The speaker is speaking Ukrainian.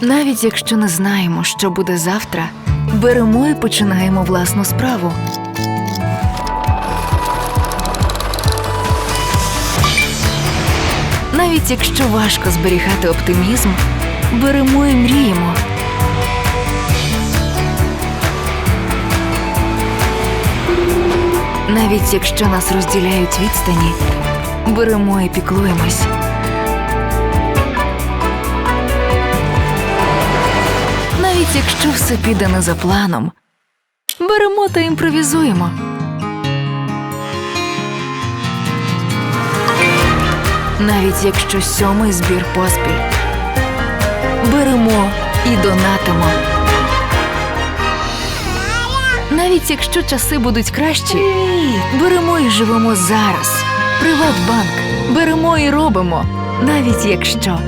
Навіть якщо не знаємо, що буде завтра, беремо і починаємо власну справу. Навіть якщо важко зберігати оптимізм, беремо і мріємо. Навіть якщо нас розділяють відстані, беремо і піклуємось. Якщо все піде не за планом, беремо та імпровізуємо. Навіть якщо сьомий збір поспіль, беремо і донатимо. Навіть якщо часи будуть кращі, беремо і живемо зараз. Приватбанк беремо і робимо, навіть якщо